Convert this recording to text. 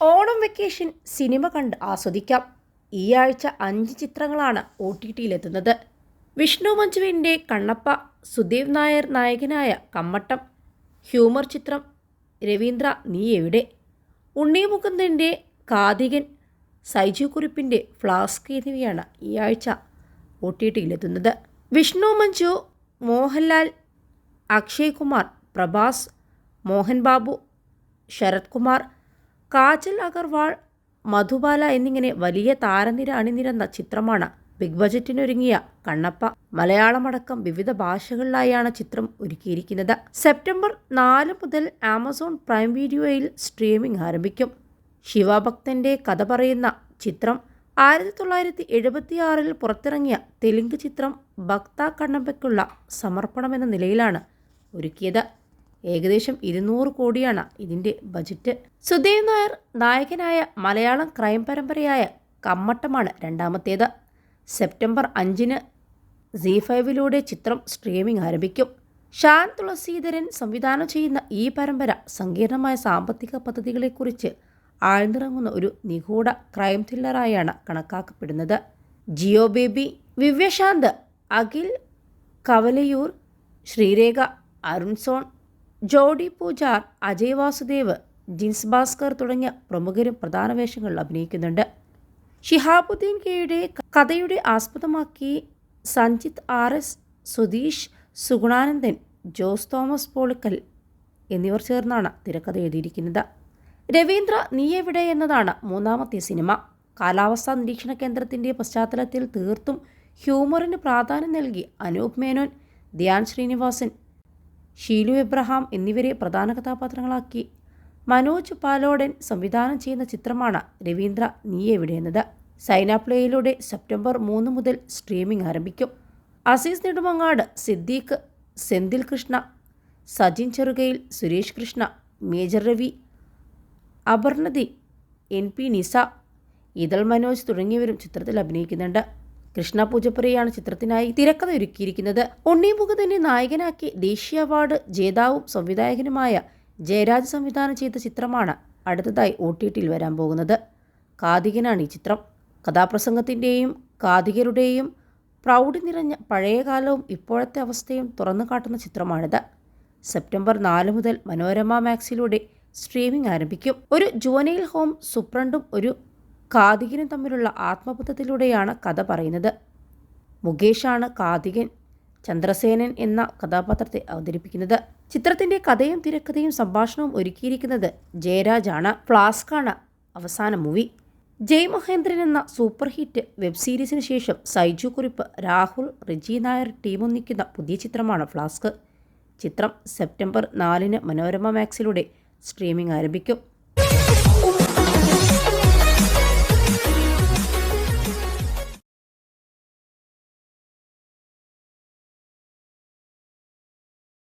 Onam vacation cinema കണ്ട് ആസ്വദിക്കാം. ഈ ആഴ്ച അഞ്ച് ചിത്രങ്ങളാണ് ഒ ടി ടിയിലെത്തുന്നത് വിഷ്ണു മഞ്ജുവിന്റെ കണ്ണപ്പ സുദീപ് നായർ നായകനായ കമ്മട്ടം ഹ്യൂമർ ചിത്രം രവീന്ദ്ര നീ എവിടെ? ഉണ്ണി മുകുന്ദന്റെ കാതികൻ സൈജു കുറിപ്പിന്റെ ഫ്ലാസ്ക് എന്നിവയാണ് ഈ ആഴ്ച ഒ ടി ടിയിലെത്തുന്നത് വിഷ്ണു മഞ്ജു മോഹൻലാൽ അക്ഷയ് കുമാർ പ്രഭാസ് മോഹൻ ബാബു ശരത് കുമാർ കാജൽ അഗർവാൾ മധുബാല എന്നിങ്ങനെ വലിയ താരനിര അണിനിരന്ന ചിത്രമാണ് ബിഗ് ബജറ്റിനൊരുങ്ങിയ കണ്ണപ്പ. മലയാളമടക്കം വിവിധ ഭാഷകളിലായാണ് ചിത്രം ഒരുക്കിയിരിക്കുന്നത്. സെപ്റ്റംബർ നാല് മുതൽ ആമസോൺ പ്രൈം വീഡിയോയിൽ സ്ട്രീമിംഗ് ആരംഭിക്കും. ശിവഭക്തന്റെ കഥ പറയുന്ന ചിത്രം ആയിരത്തി തൊള്ളായിരത്തി എഴുപത്തിയാറിൽ പുറത്തിറങ്ങിയ തെലുങ്ക് ചിത്രം ഭക്ത കണ്ണപ്പയ്ക്കുള്ള സമർപ്പണമെന്ന നിലയിലാണ് ഒരുക്കിയത്. ഏകദേശം ഇരുന്നൂറ് കോടിയാണ് ഇതിന്റെ ബജറ്റ്. സുദേവ് നായർ നായകനായ മലയാളം ക്രൈം പരമ്പരയായ കമ്മട്ടമാണ് രണ്ടാമത്തേത്. സെപ്റ്റംബർ അഞ്ചിന് സി ഫൈവിലൂടെ ചിത്രം സ്ട്രീമിംഗ് ആരംഭിക്കും. ഷാൻ തുളസീധരൻ സംവിധാനം ചെയ്യുന്ന ഈ പരമ്പര സങ്കീർണമായ സാമ്പത്തിക പദ്ധതികളെക്കുറിച്ച് ആഴ്ന്നിറങ്ങുന്ന ഒരു നിഗൂഢ ക്രൈം ത്രില്ലറായാണ് കണക്കാക്കപ്പെടുന്നത്. ജിയോ ബേബി വിവ്യശാന്ത് അഖിൽ കവലയൂർ ശ്രീരേഖ അരുൺ സോൺ ജോഡി പൂജാർ അജയ് വാസുദേവ് ജിൻസ് ഭാസ്കർ തുടങ്ങിയ പ്രമുഖരും പ്രധാന വേഷങ്ങളിൽ അഭിനയിക്കുന്നുണ്ട്. ഷിഹാബുദ്ദീൻ കെയുടെ കഥയുടെ ആസ്പദമാക്കി സഞ്ജിത്ത് ആർ എസ് സുധീഷ് സുഗുണാനന്ദൻ ജോസ് തോമസ് പോളിക്കൽ എന്നിവർ ചേർന്നാണ് തിരക്കഥ എഴുതിയിരിക്കുന്നത്. രവീന്ദ്ര നീ എവിടെ എന്നതാണ് മൂന്നാമത്തെ സിനിമ. കാലാവസ്ഥാ നിരീക്ഷണ കേന്ദ്രത്തിന്റെ പശ്ചാത്തലത്തിൽ തീർത്തും ഹ്യൂമറിന് പ്രാധാന്യം നൽകി അനൂപ് മേനോൻ ധ്യാൻ ശ്രീനിവാസൻ ഷീലു എബ്രഹാം എന്നിവരെ പ്രധാന കഥാപാത്രങ്ങളാക്കി. മനോജ് പാലോടൻ സംവിധാനം ചെയ്യുന്ന ചിത്രമാണ് രവീന്ദ്ര നീ എവിടെ എന്നത് സൈനാപ്ലേയിലൂടെ സെപ്റ്റംബർ മൂന്ന് മുതൽ സ്ട്രീമിംഗ് ആരംഭിക്കും. അസീസ് നെടുമങ്ങാട് സിദ്ദീഖ് സെന്തിൽ കൃഷ്ണ സജിൻ ചെറുകയിൽ സുരേഷ് കൃഷ്ണ മേജർ രവി അപർണതി എൻ പി നിസ ഇതൾ മനോജ് തുടങ്ങിയവരും ചിത്രത്തിൽ അഭിനയിക്കുന്നുണ്ട്. കൃഷ്ണ പൂജപ്പുരയാണ് ചിത്രത്തിനായി തിരക്കഥ ഒരുക്കിയിരിക്കുന്നത്. ഉണ്ണിമുഖ തന്നെ നായകനാക്കി ദേശീയ അവാർഡ് ജേതാവും സംവിധായകനുമായ ജയരാജ് സംവിധാനം ചെയ്ത ചിത്രമാണ് അടുത്തതായി ഒ ടി ടിയിൽ വരാൻ പോകുന്നത്. കാതികനാണ് ഈ ചിത്രം. കഥാപ്രസംഗത്തിന്റെയും കാതികരുടെയും പ്രൗഢി നിറഞ്ഞ പഴയകാലവും ഇപ്പോഴത്തെ അവസ്ഥയും തുറന്നു കാട്ടുന്ന ചിത്രമാണിത്. സെപ്റ്റംബർ നാല് മുതൽ മനോരമ മാക്സിലൂടെ സ്ട്രീമിംഗ് ആരംഭിക്കും. ഒരു ജുവനൈൽ ഹോം സൂപ്രണ്ടും ഒരു കാതികനും തമ്മിലുള്ള ആത്മബന്ധത്തിലൂടെയാണ് കഥ പറയുന്നത്. മുകേഷാണ് കാതികൻ ചന്ദ്രസേനൻ എന്ന കഥാപാത്രത്തെ അവതരിപ്പിക്കുന്നത്. ചിത്രത്തിന്റെ കഥയും തിരക്കഥയും സംഭാഷണവും ഒരുക്കിയിരിക്കുന്നത് ജയരാജാണ്. ഫ്ലാസ്കാണ് അവസാന മൂവി. ജയ് മഹേന്ദ്രൻ എന്ന സൂപ്പർ ഹിറ്റ് വെബ് സീരീസിന് ശേഷം സൈജു കുറിപ്പ് രാഹുൽ റിജി നായർ ടീമൊന്നിക്കുന്ന പുതിയ ചിത്രമാണ് ഫ്ലാസ്ക്. ചിത്രം സെപ്റ്റംബർ നാലിന് മനോരമ മാക്സിലൂടെ സ്ട്രീമിംഗ് ആരംഭിക്കും.